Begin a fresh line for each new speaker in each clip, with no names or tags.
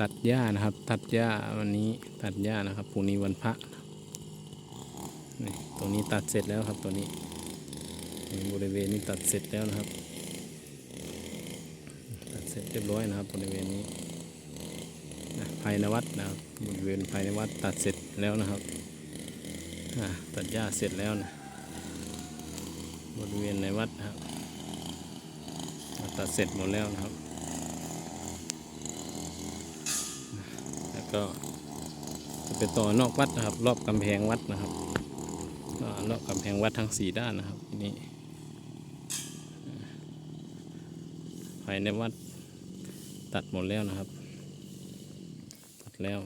ตัดหญ้านะครับ ตัดหญ้าวันนี้ตัดหญ้านะครับพรุ่งนี้วันพระนี่ตรงนี้ตัดเสร็จแล้วครับตัวนี้บริเวณนี้ตัดเสร็จแล้วนะครับ ตัดเสร็จเรียบร้อยนะครับ บริเวณนี้นะภายในวัดนะครับบริเวณภายในวัดตัดเสร็จแล้วนะครับตัดหญ้าเสร็จแล้วนะบริเวณในวัดนะครับตัดเสร็จหมดแล้วนะครับ แล้ว ก็จะไปต่อนอกวัดนะครับ รอบกำแพงวัดนะครับรอบกำแพงวัดทั้งสี่ด้านนะครับทีนี้ภายในวัดตัดหมดแล้วนะครับ ตัดแล้ว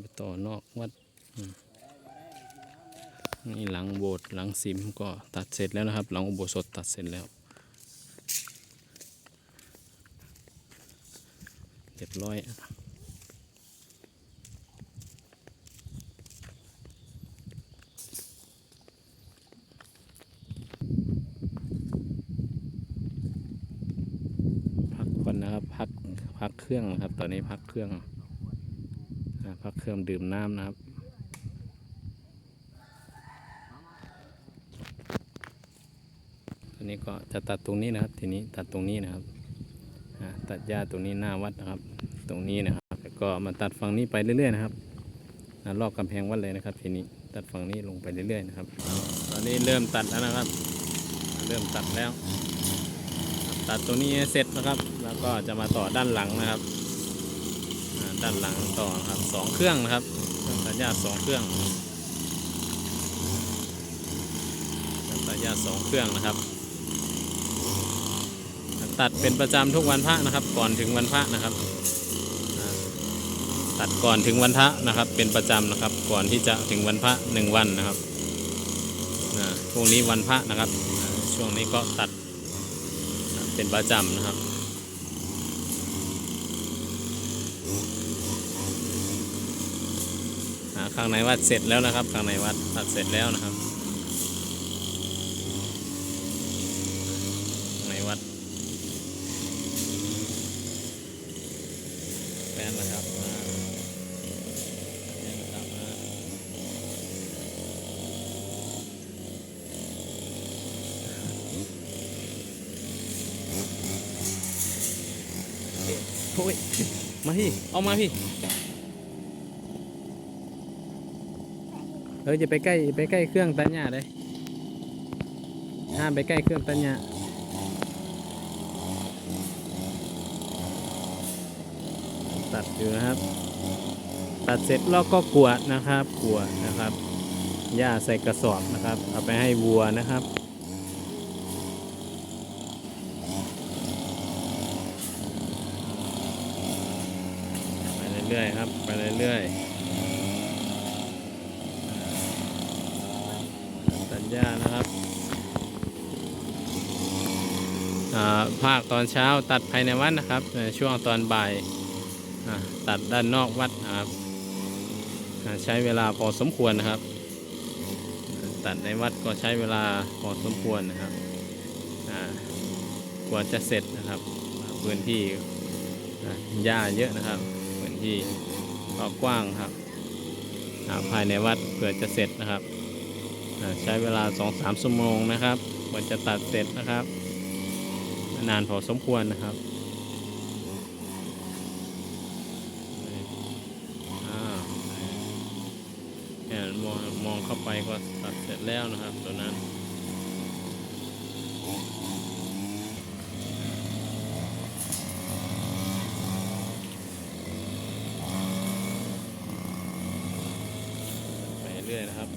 ไปต่อนอกวัดนี่หลังโบสถ์หลังซิมก็ตัดเสร็จแล้วนะครับ หลังอุโบสถตัดเสร็จแล้วเรียบร้อย พักก่อนนะครับพักพักเค รื่องครับ ตอนนี้พักเครื่องพักเครื่องดื่มน้ำนะครับตอนนี้ก็จะตัดตรงนี้นะครับ ทีนี้ตัดตรงนี้นะครับตัดหญ้าตรงนี้หน้าวัดนะครับ ตรงนี้นะครับแล้วก็มาตัดฝั่งนี้ไปเรื่อยๆนะครับอ่ารอบกำแพงวัดเลยนะครับ ทีนี้ตัดฝั่งนี้ลงไปเรื่อยๆนะครับ ตอนนี้เริ่มตัดแล้วนะครับ เริ่มตัดแล้ว ตัดตรงนี้เสร็จนะครับ ก็จะมาต่อด้านหลังนะครับด้านหลังต่อครับสองเครื่องนะครับเครื่องตัดหญ้าสองเครื่องเครื่องตัดหญ้าสองเครื่องนะครับ ตัดเป็นประจำทุกวันพระนะครับ ก่อนถึงวันพระนะครับตัดก่อนถึงวันพระนะครับ เป็นประจำนะครับ ก่อนที่จะถึงวันพระหนึ่งวันนะครับอ่าพรุ่งนี้วันพระนะครับ ช่วงนี้ก็ตัดเป็นประจำนะครับ อ่า ข้างในวัดเสร็จแล้วนะครับ ข้างในวัดตัดเสร็จแล้วนะครับในวัดแฟนนะครับอ่าแฟนนะครับอ่าโอ้ยมาพี่ เอามาพี่ เออจะไปใกล้ไปใกล้เครื่องตัดหญ้าเลยห้ามไปใกล้เครื่องตัดหญ้าตัดอยู่นะครับ ตัดเสร็จแล้วก็กวดนะครับกวดนะครับหญ้าใส่กระสอบนะครับ เอาไปให้วัวนะครับไปเรื่อยๆครับ ไปเรื่อยๆตัด หญ้านะครับภาคตอนเช้าตัดภายในวัดนะครับในช่วงตอนบ่ายตัดด้านนอกวัดนะครับใช้เวลาพอสมควรนะครับ ตัดในวัดก็ใช้เวลาพอสมควรนะครับกว่าจะเสร็จนะครับพื้นที่หญ้าเยอะนะครับพื้นที่ก็กว้างครับภายในวัดเพื่อจะเสร็จนะครับ ใช้เวลา 2-3ชั่วโมงนะครับกว่าจะตัดเสร็จนะครับ นานพอสมควรนะครับมองมองเข้าไปก็ตัดเสร็จแล้วนะครับตัวนั้นไปเรื่อยนะครับ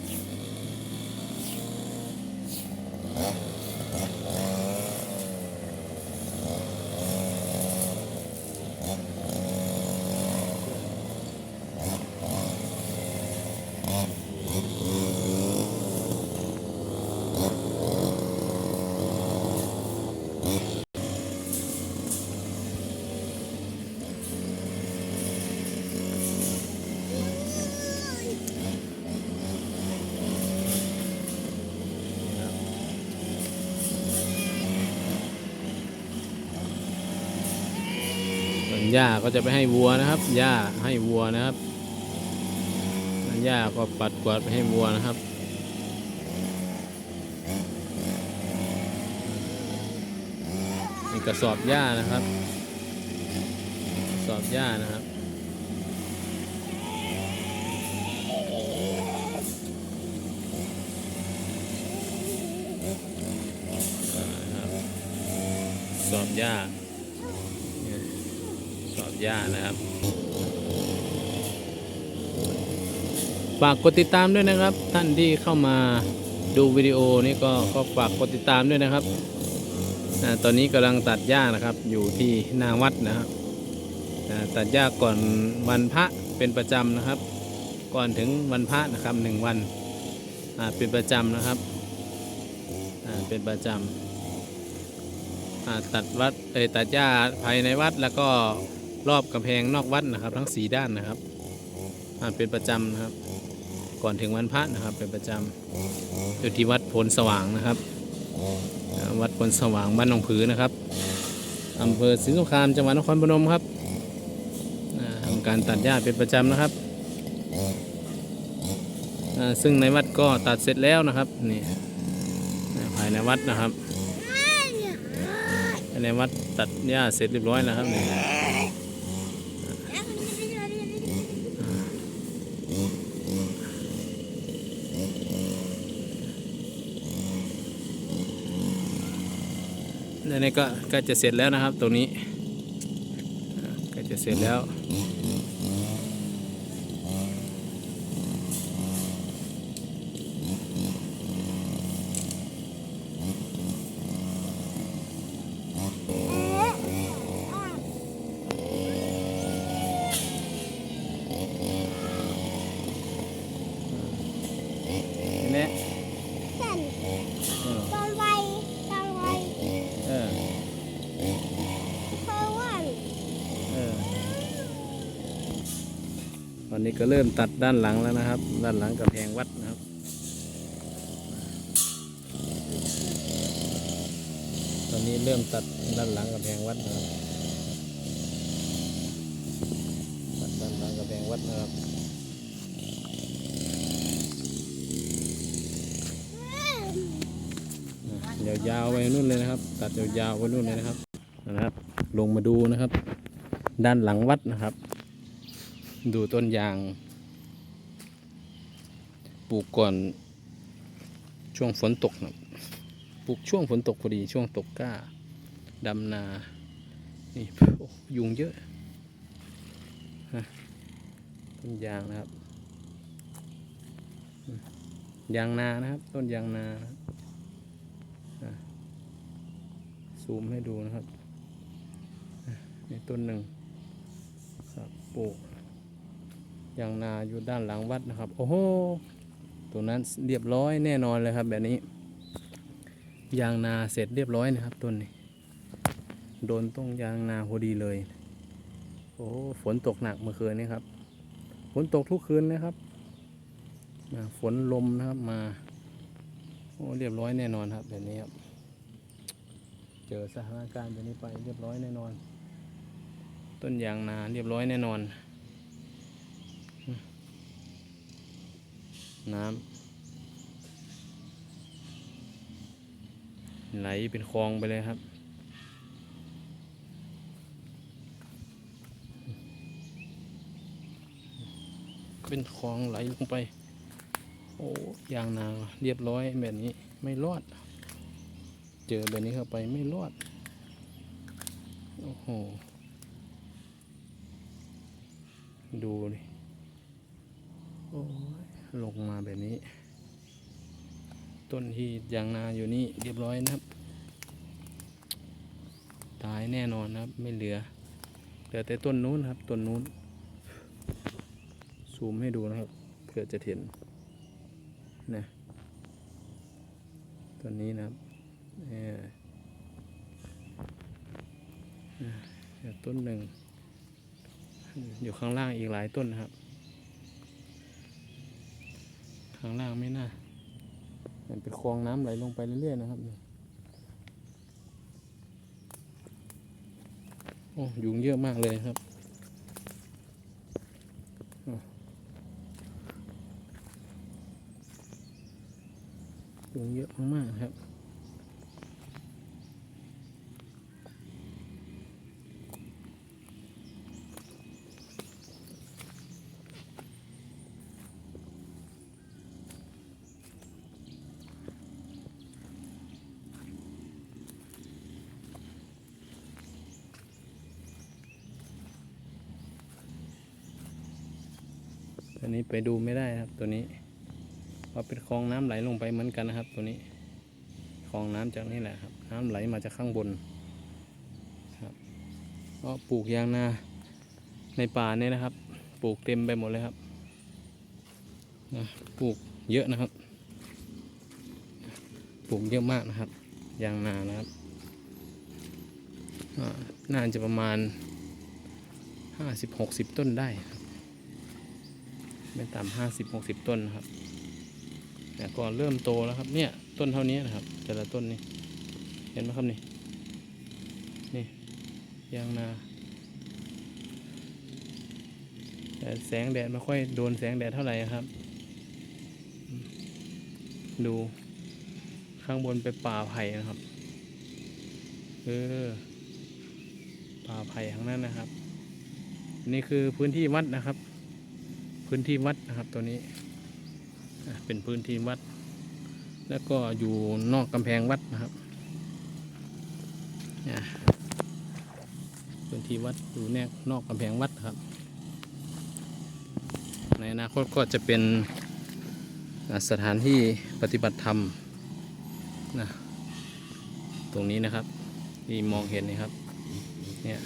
หญ้าก็จะไปให้วัวนะครับหญ้าให้วัวนะครับหญ้าก็ปัดกวาดไปให้วัวนะครับนี่กระสอบหญ้านะครับกระสอบหญ้านะครับสอบหญ้า หญ้านะครับฝากกดติดตามด้วยนะครับ ท่านที่เข้ามาดูวิดีโอนี้ก็ก็ฝากกดติดตามด้วยนะครับตอนนี้กำลังตัดหญ้านะครับ อยู่ที่หนาวัดนะครับตัดหญ้าก่อนวันพระเป็นประจำนะครับ ก่อนถึงวันพระนะครับหนึ่งวันเป็นประจำนะครับเป็นประจำตัดวัดเอตัดหญ้าภายในวัดแล้วก็ รอบกำแพงนอกวัดนะครับ ทั้งสีด้านนะครับเป็นประจำนะครับ ก่อนถึงวันพระนะครับ เป็นประจำอยู่ที่วัดพลสว่างนะครับ วัดพลสว่างบ้านหนองผือนะครับอำเภอศรีสงครามจังหวัดนครพนมครับทำการตัดหญ้าเป็นประจำนะครับซึ่งในวัดก็ตัดเสร็จแล้วนะครับนี่ภายในวัดนะครับในวัดตัดหญ้าเสร็จเรียบร้อยแล้วครับนี่ อันนี้ก็ก็จะเสร็จแล้วนะครับ ตรงนี้ก็จะเสร็จแล้ว นี่แหละ
สั่น
เออ
ตอนไวตอนไว
เออ
เพราะว่า
เออต อนนี้ก็เริ่มตัดด้านหลังแล้วนะครับ ด้านหลังกับแพงวัดนะครับตอนนี้เริ่มตัดด้านหลังกับแพงวัดนะครับตัดด้านหลังกับแพงวัดนะครับยาวๆไปนู่นเลยนะครับ ตัดยาวๆไปนู่นเลยนะครับนะครับ ลงมาดูนะครับ ด้านหลังวัดนะครับ ดูต้นยาง ปลูกก่อน ช่วงฝนตกนะปลูกช่วงฝนตกพอดีช่วงตกก้าดำนา นี่โอ้ยุงเยอะฮะต้นยางนะครับ ยางนานะครับ ต้นยางนานะครับซูมให้ดูนะครับนี่ต้นหนึ่งครับปลูก ยางนาอยู่ด้านหลังวัดนะครับ โอ้โหตัวนั้นเรียบร้อยแน่นอนเลยครับ แบบนี้ยางนาเสร็จเรียบร้อยนะครับต้นนี้โดนต้นยางนาพอดีเลย โอ้ฝนตกหนักเมื่อคืนนี้ครับ ฝนตกทุกคืนนะครับมาฝนลมนะครับมา โอ้เรียบร้อยแน่นอนครับแบบนี้ครับ เจอสถานการณ์แบบนี้ไปเรียบร้อยแน่นอน ต้นยางนาเรียบร้อยแน่นอน น้ำไหลเป็นคลองไปเลยครับ เป็นคลองไหลลงไป โอ้ยางนาเรียบร้อยแบบนี้ไม่รอด เจอแบบนี้เข้าไปไม่รอด โอ้โห ดูดิโอ้ย ลงมาแบบนี้ ต้นที่ยางนาอยู่นี่เรียบร้อยนะครับ ตายแน่นอนนะครับ ไม่เหลือ เหลือแต่ต้นนู้นครับ ต้นนู้น ซูมให้ดูนะครับ เพื่อจะเห็นนะต้นนี้นะครับต้นหนึ่ง อยู่ข้างล่างอีกหลายต้นนะครับ ข้างล่างไม่น่ามันเป็นคลองน้ำไหลลงไปเรื่อยๆนะครับนี่โอ้ยุงเยอะมากเลยครับยุงเยอะมากๆครับ ตัวนี้ไปดูไม่ได้ครับตัวนี้เพราเป็นคลองน้ำไหลลงไปเหมือนกันนะครับ ตัวนี้คลองน้ำจากนี่แหละครับ น้ำไหลมาจากข้างบนครับก็ปลูกยางนาในป่าเนี่ยนะครับ ปลูกเต็มไปหมดเลยครับนะปลูกเยอะนะครับ ปลูกเยอะมากนะครับ ยางนานะครับอ่าน่าจะประมาณห้าสิบหกสิบต้นได้ครับ ไม่ต่ำห้าสิบหกสิบต้นนะครับแต่ก็เริ่มโตแล้วครับ เนี่ยต้นเท่านี้นะครับ แต่ละต้นนี่เห็นไหมครับนี่นี่ยางนาแต่แสงแดดไม่ค่อยโดนแสงแดดเท่าไหร่ครับ ดูข้างบนเป็นป่าไผ่นะครับเออป่าไผ่ข้างนั้นนะครับ นี่คือพื้นที่วัดนะครับ พื้นที่วัดนะครับตัวนี้เป็นพื้นที่วัด แล้วก็อยู่นอกกำแพงวัดนะครับพื้นที่วัดอยู่แนกนอกกำแพงวัดครับ ในอนาคตก็จะเป็นสถานที่ปฏิบัติธรรมนะตรงนี้นะครับที่มองเห็นนี่ครับเนี่ย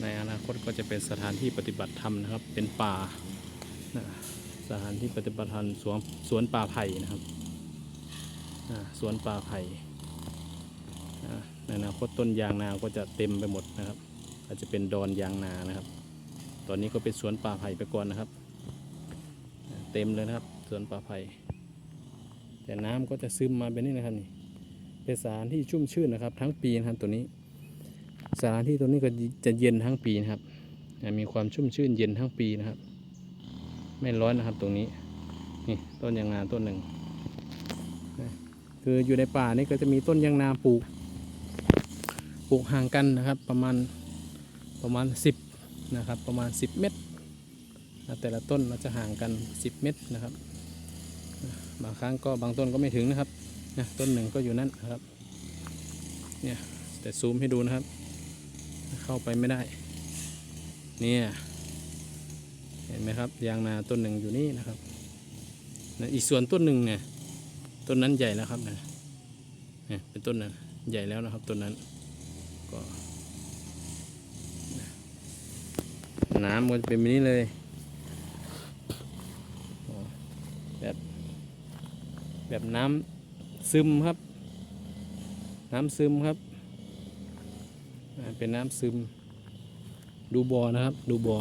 ในอนาคตก็จะเป็นสถานที่ปฏิบัติธรรมนะครับ เป็นป่า สถานที่ปฏิบัติธรรมสวนสวนป่าไผ่นะครับสวนป่าไผ่ในอนาคตต้นยางนาก็จะเต็มไปหมดนะครับ อาจจะเป็นดอนยางนานะครับ ตอนนี้ก็เป็นสวนป่าไผ่ไปก่อนนะครับ เต็มเลยนะครับสวนป่าไผ่แต่น้ำก็จะซึมมาเป็นนี่นะครับนี่เป็นสถานที่ชุ่มชื่นนะครับ ทั้งปีนะครับตัวนี้ สถานที่ตัวนี้ก็จะเย็นทั้งปีนะครับ มีความชุ่มชื่นเย็นทั้งปีนะครับ ไม่ร้อนนะครับ ตรงนี้ นี่ต้นยางนาต้นหนึ่ง คืออยู่ในป่านี่ก็จะมีต้นยางนาปลูก ปลูกห่างกันนะครับ ประมาณประมาณสิบนะครับ ประมาณสิบเมตรนะแต่ละต้นเราจะห่างกันสิบเมตรนะครับ บางครั้งก็บางต้นก็ไม่ถึงนะครับนะต้นหนึ่งก็อยู่นั่นนะครับ เนี่ยแต่ซูมให้ดูนะครับ เข้าไปไม่ได้ เนี่ย ห็นไหมครับ ยางนาต้นหนึ่งอยู่นี่นะครับนะอีกส่วนต้นหนึ่งเนี่ยต้นนั้นใหญ่แล้วครับนะเนี่ยเป็นต้นนั้นใหญ่แล้วนะครับต้นนั้นก็น้ำมันเป็นแบบนี้เลยแบบแบบน้ำซึมครับ น้ำซึมครับเป็นน้ำซึม ดูบ่อนะครับ ดูบ่อ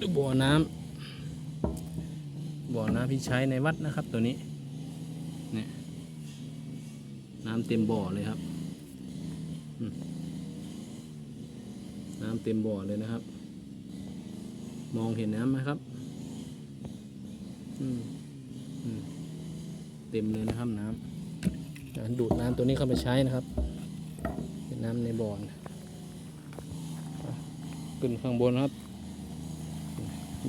ดูบ่อน้ำบ่อน้ำที่ใช้ในวัดนะครับ ตัวนี้เนี่ยน้ำเต็มบ่อเลยครับน้ำเต็มบ่อเลยนะครับ มองเห็นน้ำไหมครับเต็มเลยนะครับน้ำดูดน้ำตัวนี้เข้าไปใช้นะครับ เป็นน้ำในบ่อนะอะขึ้นข้างบนครับ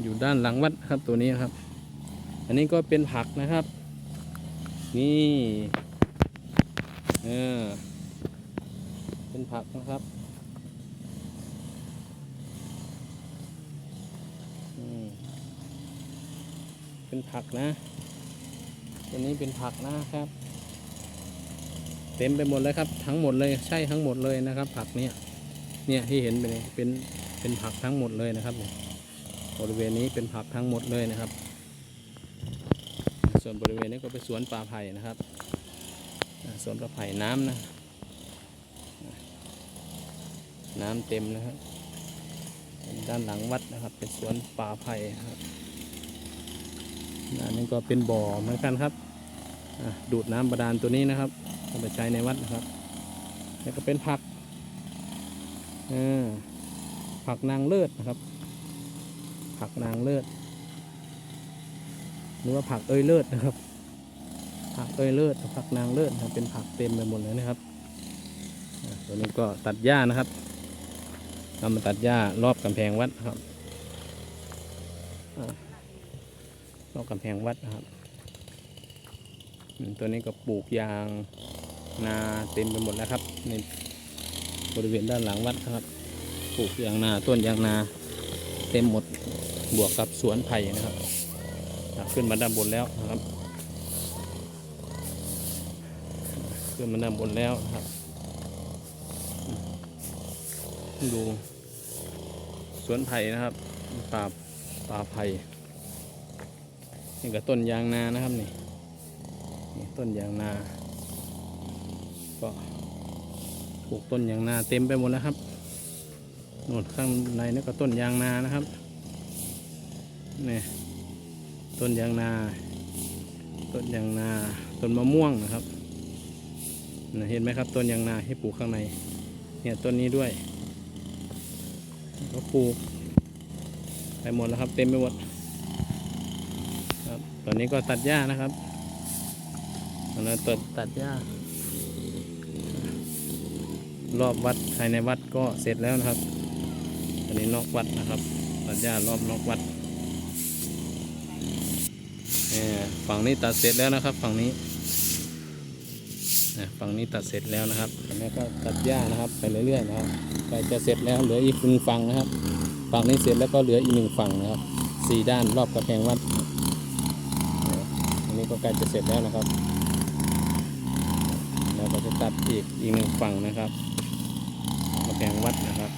อยู่ด้านหลังวัดครับตัวนี้ครับ อันนี้ก็เป็นผักนะครับ นี่เออเป็นผักนะครับเป็นผักนะ ตัวนี้เป็นผักนะครับ เต็มไปหมดเลยครับ ทั้งหมดเลยใช่ทั้งหมดเลยนะครับ ผักเนี่ยเนี่ยที่เห็นไปเลยเป็นเป็นผักทั้งหมดเลยนะครับ บริเวณนี้เป็นผักทั้งหมดเลยนะครับ ส่วนบริเวณนี้ก็เป็นสวนป่าไผ่นะครับสวนป่าไผ่น้ำนะ น้ำเต็มนะครับด้านหลังวัดนะครับ เป็นสวนป่าไผ่ครับอันนี้ก็เป็นบ่อเหมือนกันครับดูดน้ำบาดาลตัวนี้นะครับเอาไปใช้ในวัดนะครับ แล้วก็เป็นผักผักนางเลิศนะครับ ผักนางเลิศหรือว่าผักเอ้ยเลิศนะครับ ผักเอ้ยเลิศผักนางเลิศนะครับเป็นผักเต็มไปหมดเลยนะครับตัวนี้ก็ตัดหญ้านะครับเรามาตัดหญ้ารอบกำแพงวัดนะครับรอบกำแพงวัดนะครับตัวนี้ก็ปลูกยางนาเต็มไปหมดแล้วครับ ในบริเวณด้านหลังวัดนะครับ ปลูกยางนาต้นยางนาเต็มหมด บวกกับสวนไผ่นะครับ ขึ้นมาด้านบนแล้วนะครับ ขึ้นมาด้านบนแล้วนะครับ ดูสวนไผ่นะครับป่าป่าไผ่นี่ก็ต้นยางนานะครับนี่นี่ต้นยางนาก็ปลูกต้นยางนาเต็มไปหมดแล้วครับนู่นข้างในนี่ก็ต้นยางนานะครับ นี่ต้นยางนา ต้นยางนา ต้นมะม่วงนะครับเห็นไหมครับต้นยางนาที่ปลูกข้างใน เนี่ยต้นนี้ด้วยก็ปลูกไปหมดแล้วครับเต็มไปหมดครับตอนนี้ก็ตัดหญ้านะครับตอนนี้ตัดตัดหญ้ารอบวัดภายในวัดก็เสร็จแล้วนะครับ ตอนนี้นอกวัดนะครับ ตัดหญ้ารอบนอกวัด ฝั่งนี้ตัดเสร็จแล้วนะครับ ฝั่งนี้ฝั่งนี้ตัดเสร็จแล้วนะครับอันนี้ก็ตัดหญ้านะครับ ไปเรื่อยๆนะครับใกล้จะเสร็จแล้วเหลืออีกหนึ่งฝั่งนะครับ ฝั่งนี้เสร็จแล้วก็เหลืออีกหนึ่งฝั่งนะครับสี่ด้านรอบกระแพงวัดอันนี้ก็ใกล้จะเสร็จแล้วนะครับแล้วก็จะตัดอีกอีกหนึ่งฝั่งนะครับกระแพงวัดนะครับ